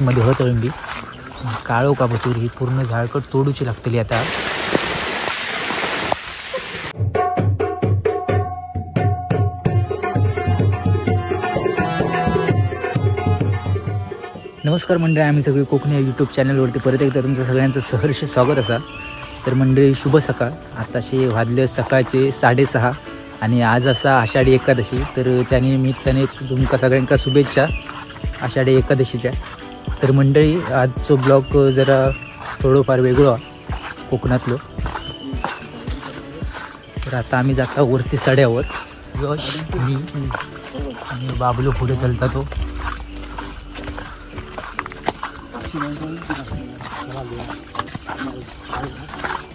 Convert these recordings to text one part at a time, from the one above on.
आतमध्ये होत अळंबी काळो का ही पूर्ण झाडकट तोडूची लागतली आता. नमस्कार मंडळी आम्ही सगळे कोकणी यूट्यूब चॅनलवरती परत एकदा तुमचं सगळ्यांचं सहर्ष स्वागत असा. तर मंडळी शुभ सकाळ. आताशे वाजले सकाळचे साडेसहा आणि आज असा आषाढी एकादशी. तर त्या निमित्तानेच तुमका सगळ्यांका शुभेच्छा. आषाढी एकादशीच्या. तर मंडळी आजचो ब्लॉग जरा थोडंफार वेगळं कोकणातलं. तर आता आम्ही जाता वरती सड्यावर. यश मी आणि बाबलो पुढे चालता तो.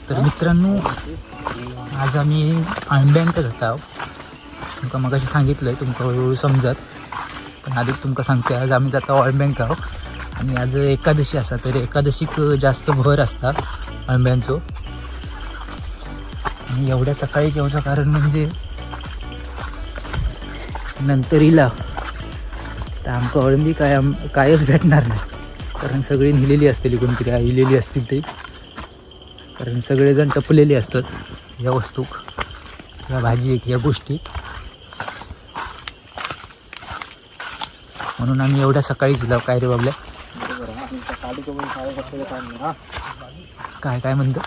तर मित्रांनो आज आम्ही आंब्यांक जाता. तुमका मगाशी सांगितलं आहे तुमका हळूहळू समजत. पण आधी तुमका सांगते आज आम्ही जाता अळंब्यांक आहो आणि आज एकादशी असा तर एकादशीक जास्त भर असता आंब्यांचो. आणि एवढ्या सकाळी जेवचं कारण म्हणजे नंतर इला तर आमका अळंबी काय आम कायच भेटणार नाही. कारण सगळी नेलेली असतील कोणतरी आलेली असतील ते. कारण सगळेजण टपलेले असतात या वस्तू या भाजी एक या गोष्टी. म्हणून आम्ही एवढ्या सकाळीच दिला काय रे बाबल्या? काय काय म्हणतो?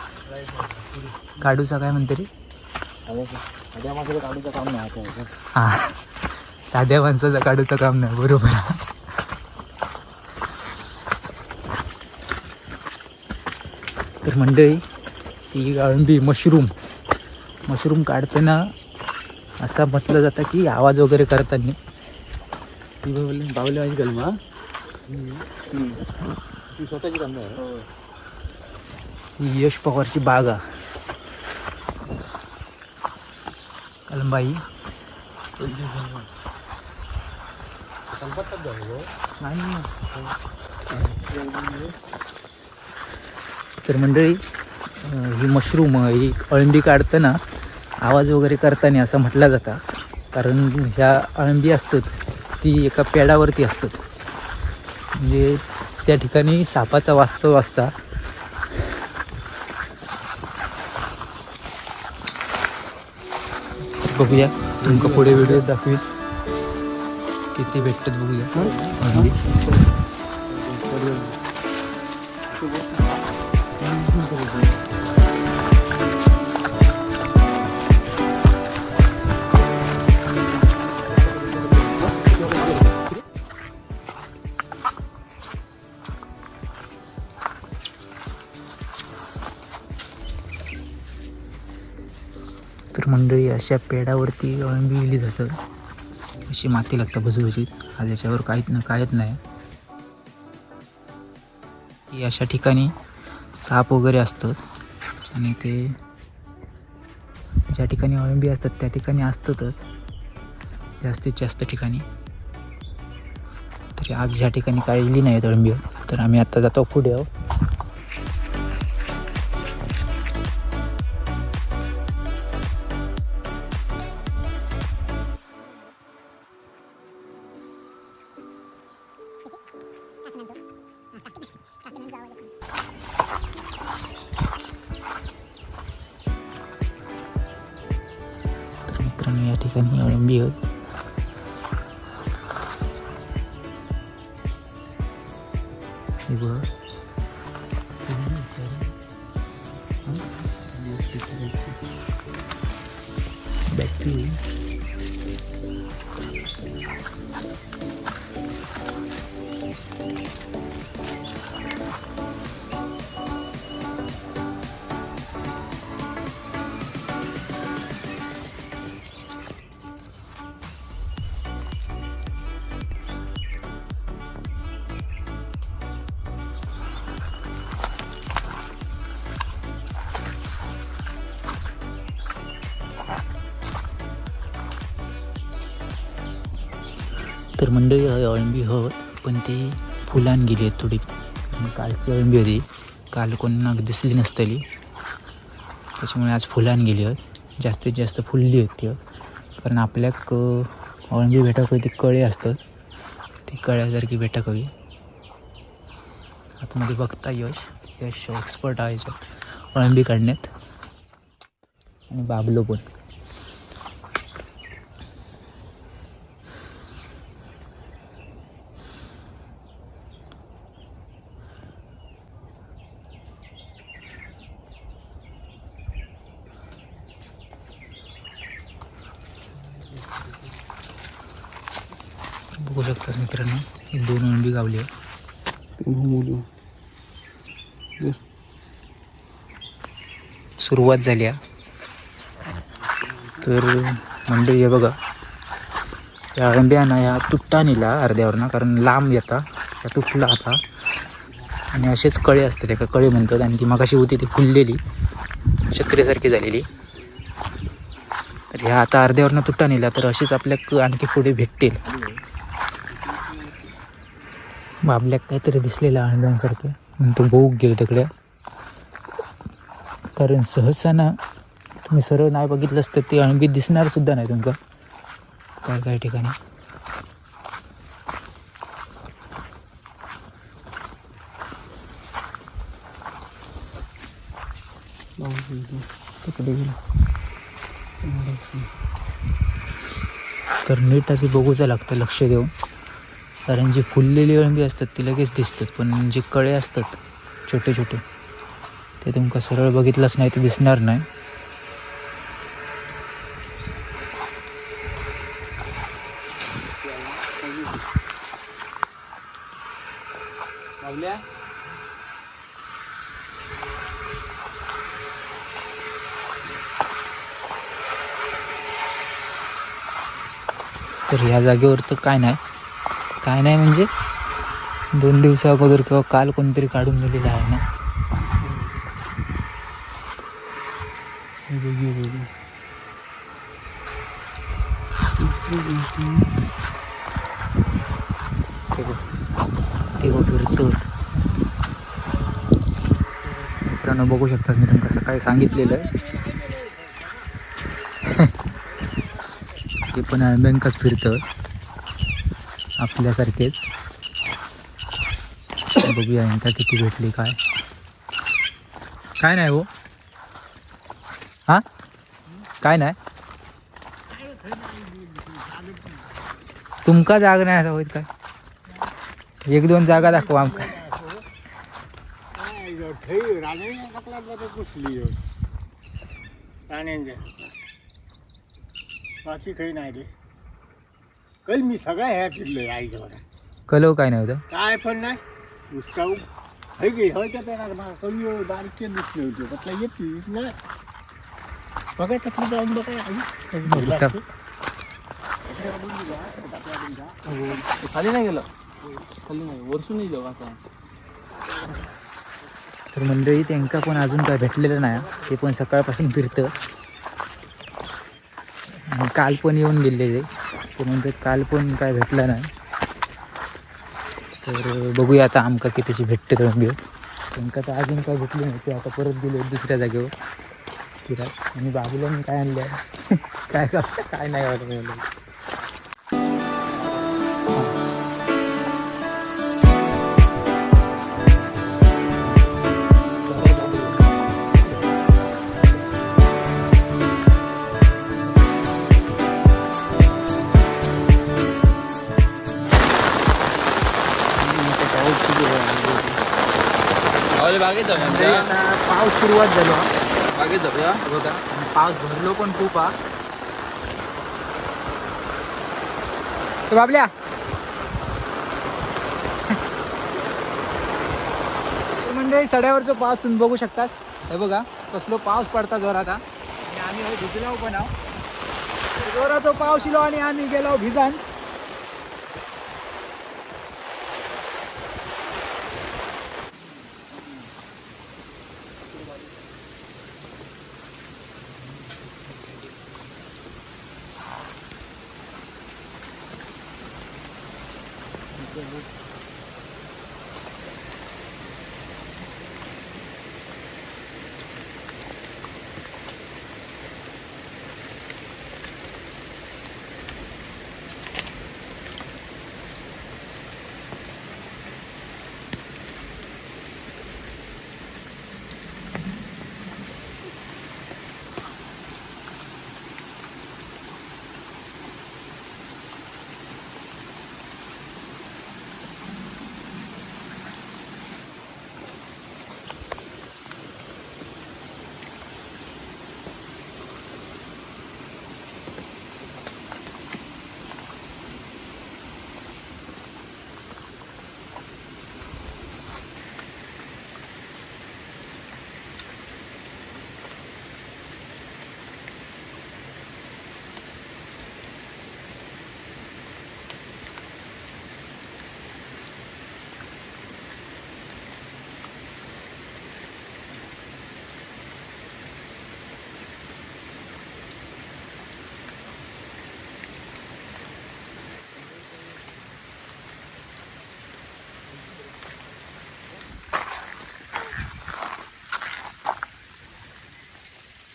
काढूचा काय म्हणते रे? हा. साध्या माणसाचं काढूचं काम नाही बरोबर. तर मंडळी ही अळंबी मशरूम. मशरूम काढताना असं म्हटलं जातं की आवाज वगैरे करताना. ती बोलली बावली माझी कलमा स्वतःची आहे. ही यश पवारची बागा आ नाही तर मंडळी ही मशरूम ही अळंबी काढताना आवाज वगैरे करताना असं म्हटलं जातं. कारण ह्या अळंबी असतात ती एका पेडावरती असतात. म्हणजे त्या ठिकाणी सापाचा वास्तव असता. बघूया तुमका पुढे व्हिडिओ दाखवीत. किती भेटतात बघूया. अशा पेडावरती अळंबी गेली जातं अशी माती लागतं भुसभुशीत आज याच्यावर काहीच ना कायच नाही. की अशा ठिकाणी साप वगैरे असतं आणि ते ज्या ठिकाणी अळंबी असतात त्या ठिकाणी असतातच. जास्तीत जास्त ठिकाणी. तरी आज ज्या ठिकाणी काय इली नाहीत अळंबी तर आम्ही आता जातो पुढे आहो या ठिकाणी अळंबी आहेत हे बघ तर मंडळी अ- अळंबी होत पण ती फुलान गेली आहेत थोडी. कालची अळंबी होती. काल कोणाला दिसली नसतली. त्याच्यामुळे आज फुलान गेली आहेत जास्तीत जास्त फुलली होती कारण आपल्याक अळंबी भेटाक ते कळे असतात. ती कळ्यासारखी भेटाक हवी आतमध्ये बघता यश. यश एक्सपर्ट आहे याच्यात. अळंबी काढण्यात. आणि बाबलो पण बघू शकतास मित्रांनो ही दोन अळंबी गावली आहे सुरुवात झाली आहे. तर मंडळी हे बघा. या अळंब्या ना ह्या तुट्टा नेला अर्ध्यावरनं कारण लांब येता. या तुटला आता. आणि असेच कळे असतात एका कळे म्हणतात. आणि ती मगाशी होती ती फुललेली. छत्रीसारखी झालेली. तर ह्या आता अर्ध्यावरनं तुट्टा नेला तर अशीच आपल्या आणखी पुढे भेटतील. बाबल्याक काहीतरी दिसलेलं अळंब्यांसारखे म्हणून तो बोग गेलो तिकडे. कारण सहसा ना तुम्ही सरळ नाही बघितलं असतं ते अणबी दिसणार सुद्धा नाही तुमका काय काय ठिकाणी? तर नीट आधी बघूचं लागतं लक्ष देऊन. कारण जी फुललेली अळंबी असतात ती लगेच दिसतात. पण जे कळे असतात छोटे छोटे ते तुमका सरळ बघितलंच नाही तर दिसणार नाही. तर ह्या जागेवर तर काय नाही. काय नाही म्हणजे दोन दिवसा अगोदर किंवा काल कोणतरी काढून दिलेलं आहे ना. ते बघ. ते मित्रांनो बघू शकतात मी तुम्हाला सकाळी सांगितलेलं आहे. ते पण बँकाच फिरतं. आपल्यासारखेच. बघूया यांका किती भेटली काय. काय नाही हो. हा? काय नाही. तुमका जागा नाही असा होत काय? एक दोन जागा दाखवा आमका. प्राण्यांच्या बाकी काही नाही रे. काही मी सगळ्या ह्या फिरलोय बघा कलव काय नाही होतं? काय पण नाही. नुसता हे गे होय त्या पेणार मला कमी बारके दिसले होते. म्हटलं येते नाही बघा त्यातली जाऊन बघा आई. कधी असतो. खाली नाही गेलं? खाली नाही. वरसून नाही जाऊ आता. तर मंडळी त्यांका पण अजून काय भेटलेलं नाही. ते पण सकाळपासून फिरतं. आणि काल पण येऊन गेलेले. ते म्हणतात काल पण काय भेटलं नाही. तर बघूया आता आमका कितीची भेटते रंबी त्यांका तर अजून काय भेटली नाही ते आता परत गेले दुसऱ्या जागेवर. फिरात आणि बाबूला मी काय आणलं काय काय नाही वाटत म्हणजे आता पाऊस सुरुवात झालो हा. बघा आणि पाऊस भरलो पण खूप हा. ए बाबल्या. तर मंडळी सड्यावरचं पाऊस तुम्ही बघू शकतास. हे बघा कसलो पाऊस पडता जोरात हा. आणि आम्ही होय भिजलो पण आहो जोराचा पाऊस इलो आणि आम्ही गेलो भिजान.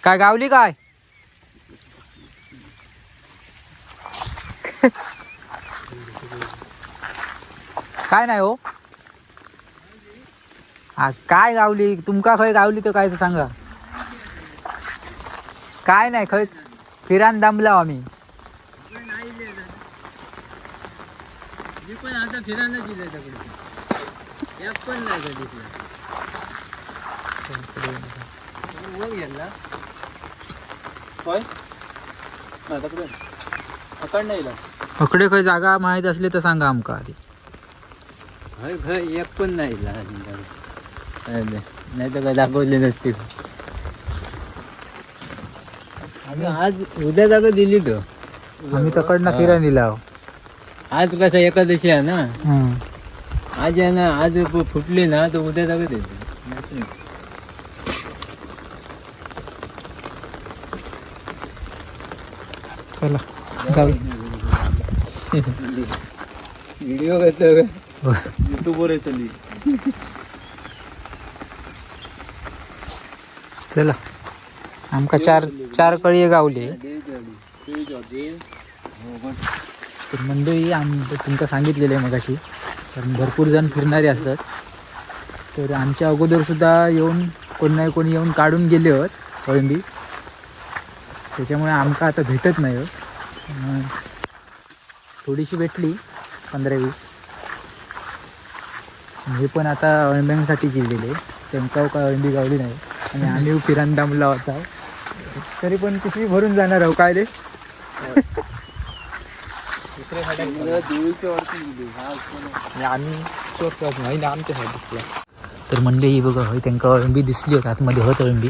काय गावली काय? काय नाही हो. हा काय गावली? तुमका खंय गावली तर काय तर सांगा. काय नाही खंय फिरान दमला आम्ही. मी पण आता फिरायला. दिलं दगड एक पण नाही होय? नाही तकडे नाही खंय जागा माहीत असली तर सांगा आमका आधी. हय हय एक पण नाही नाही तर काय दाखवले नसते. आम्ही आज उद्या जागा दिली तो. आम्ही तकडनं फिरायला निलाव आज कसं एकादशी आहे ना? आज आहे ना आज फुटली ना तर उद्या जागा देते चला जाऊ. व्हिडिओ युट्यूबवर चला. आमका चार चार कळी गावले. तर मंडळी आम तुमका सांगितलेलं आहे मगाशी. कारण भरपूर जण फिरणारे असतात. तर आमच्या अगोदर सुद्धा येऊन कोण नाही कोणी येऊन काढून गेले होत कोळंबी त्याच्यामुळे आमका आता भेटत नाही हो. थोडीशी भेटली पंधरा वीस. हे पण आता अळंब्यांसाठी जिल्लेले त्यांका काय अळंबी गावली नाही. आणि आम्ही फिरान दमला होता. तरी पण किती भरून जाणार आहो काय रे? आम्ही नाही ना आमच्या तर म्हणले ही बघा हय त्यांका अळंबी दिसली होती. आतमध्ये होत अळंबी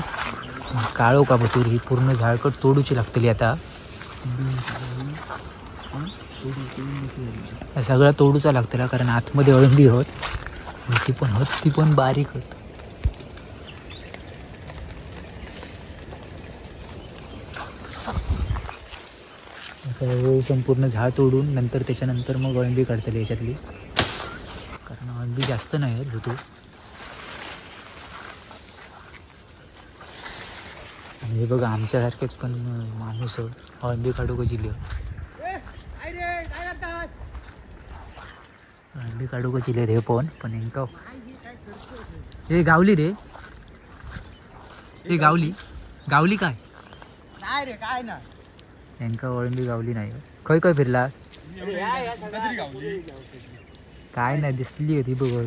काळो का बतूर ही पूर्ण झाडकट तोडूची लागतली आता. सगळा तोडूचा लागतला कारण आतमध्ये अळंबी होत. ती पण होत ती पण बारीक होत. संपूर्ण झाड तोडून नंतर त्याच्यानंतर मग अळंबी काढतली याच्यातली. कारण अळंबी जास्त नाही आहेत ऋतू हे बघा आमच्यासारखेच पण माणूस अळंबी काढू का जिल्हे अळंबी काढू का जिल्हे रे पण पण इंका हे गावली रे. हे गावली. गावली काय? काय रे काय ना यांका अळंबी गावली नाही. खय खय फिरला? काय नाही दिसली होती बघ.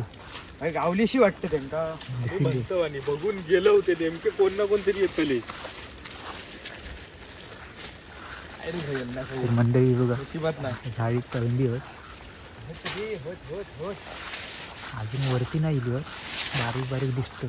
गावलीशी वाटतं त्यांका. दिसली बघून गेलो होते नेमके कोण ना कोणतरी येतले मंडळी बघा. नशिबात नाही. झाडी कळंबी होत अजून वरती नाही होत बारीक बारीक दिसतो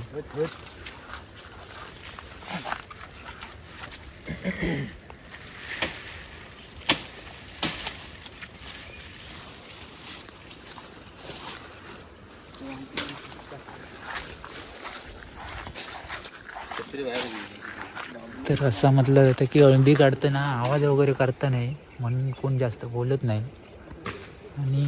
तर असं म्हटलं जातं की अळंबी काढताना आवाज वगैरे करता नाही म्हणून कोण जास्त बोलत नाही. आणि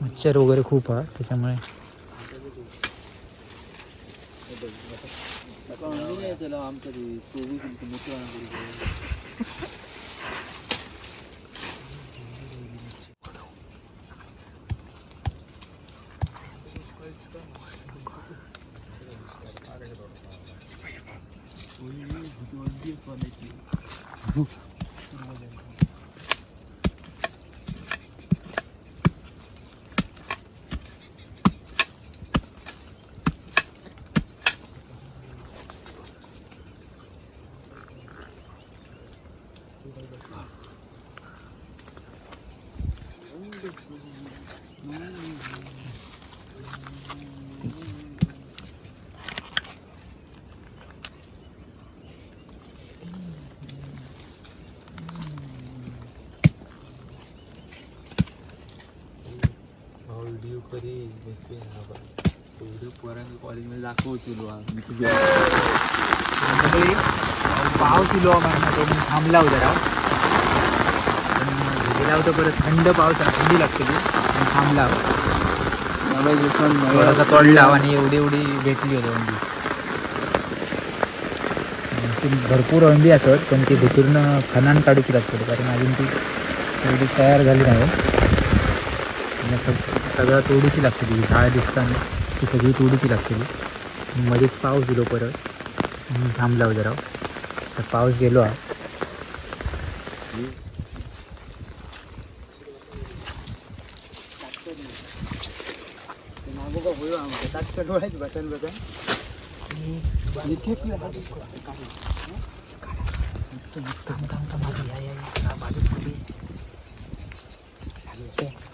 मच्छर वगैरे खूप हा त्याच्यामुळे आमच्या व्हिडिओ करी पोरांना कॉलेजमध्ये दाखव तुलो. मी तुझ्या पाव किलो थांबला हो गेला होता परत थंड पाऊस थंडी लागते ती. आणि थांबला नव्याचे सण थोडासा तोडला आणि एवढी एवढी भेटली होती अंडी भरपूर अंडी असत पण ती भितून खणान काढूची लागतात कारण अजून ती एवढी तयार झाली नाही सग सगळं तोडीची लागते ती झाड दिसताना ती सगळी तोडीची लागते ती मध्येच पाऊस दिलो परत. थांबला जरा. तर पाऊस गेलो हा. बटन बटन थांब.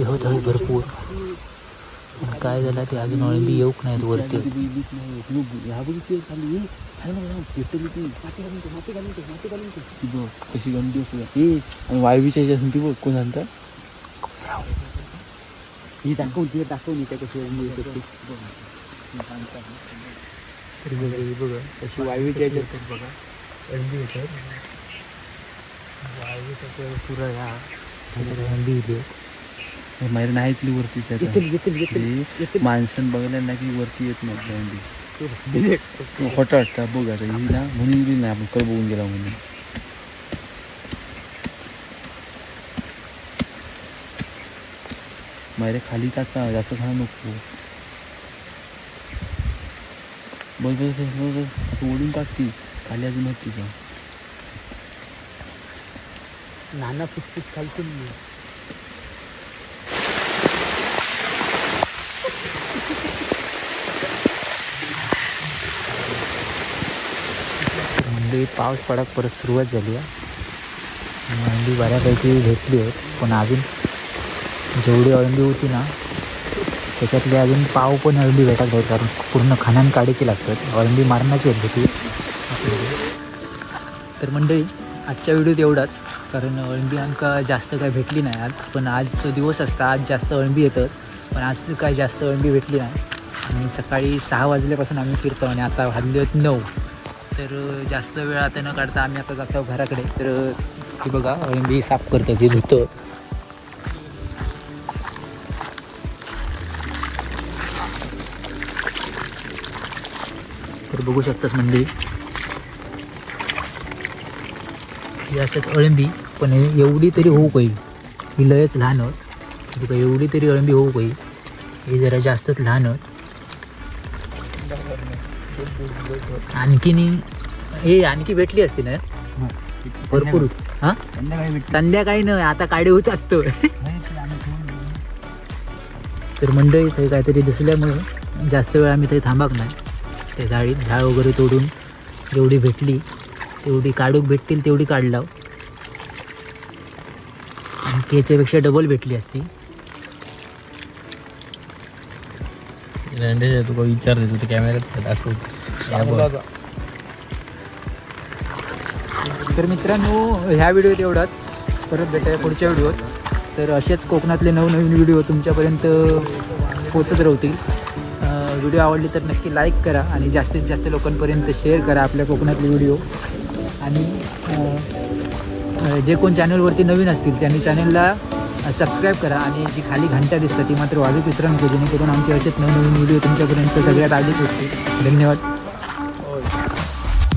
अळंबी होत आहे भरपूर. पण काय झालं ते अजून अळंबी येऊक नाहीत वरती. कशी ए आणि वायवीच्या ती बघ कोण सांगता ही दाखवून ती दाखवून त्या कशी अंडी. तरी बघा हे बघा अशी वायवीच्या ह्याच्यात बघा अळंबी येतात वाळवीचा तर पुरा ह्या अळंबी इथे माहिती नाही इथली वरती त्यात. माणसानं बघायला ना की वरती येत नाही अंडी खोटं वाटतं बघ आता ही ना म्हणून गेली नाही आपण कर बघून गेला म्हणून. मायरे खाली टाका जास्त खाणं नको. बस बस बस सोडून टाकती खाली अजून होती तिच्या नाना फुटफुट खालतून मंडळी पाऊस पडक परत सुरुवात झाली आहे. अंडी बऱ्यापैकी भेटली आहेत पण अजून जेवढी अळंबी होती ना त्याच्यातले अजून पाव पण अळंबी भेटत आहेत कारण पूर्ण खाण्यान काढायची लागतात. अळंबी मारण्याची आहेत होती तर मंडळी आजच्या व्हिडिओत एवढाच कारण अळंबी आमका जास्त काय भेटली नाही आज पण आजचा दिवस असता आज जास्त अळंबी येतात पण आज काय जास्त अळंबी भेटली नाही. आणि सकाळी सहा वाजल्यापासून आम्ही फिरतो आणि आता वाजले आहेत नऊ. तर जास्त वेळ आता न काढता आम्ही आता जातो घराकडे. तर हे बघा अळंबी साफ करतो हे धुतं. तर बघू शकतास मंडळी. ही असत अळंबी पण हे एवढी तरी होऊ काही ही लयच लहान होत. बघा एवढी तरी अळंबी होऊ काही ही जरा जास्तच लहान होत. आणखीन हे आणखी भेटली असती ना? भरपूर. हां? संध्याकाळी भेटली. संध्याकाळी न आता काढे होत असतो. तर मंडळी इथे काहीतरी दिसल्यामुळे जास्त वेळ आम्ही इथे थांबाक नाही. त्या झाडीत झाड वगैरे तोडून जेवढी भेटली तेवढी काढूक भेटतील तेवढी काढलाव. आणि याच्यापेक्षा डबल भेटली असती. तुका विचार देतो ते कॅमेऱ्यात दाखव. तर मित्रांनो ह्या व्हिडिओत एवढाच. परत भेटाय पुढच्या व्हिडिओत तर असेच कोकणातले नवनवीन व्हिडिओ तुमच्यापर्यंत पोचत राहतील. व्हिडिओ आवडली तर नक्की लाईक करा आणि जास्तीत जास्त लोकांपर्यंत शेअर करा आपल्या कोकणातले व्हिडिओ आणि जे कोण चॅनलवरती नवीन असतील त्यांनी चॅनलला सबस्क्राईब करा आणि जी खाली घंटा दिसतं ती मात्र वाजू विसरा नको जेणेकरून आमचे असेच नवनवीन व्हिडिओ तुमच्यापर्यंत सगळ्यात आधी पोचतील धन्यवाद.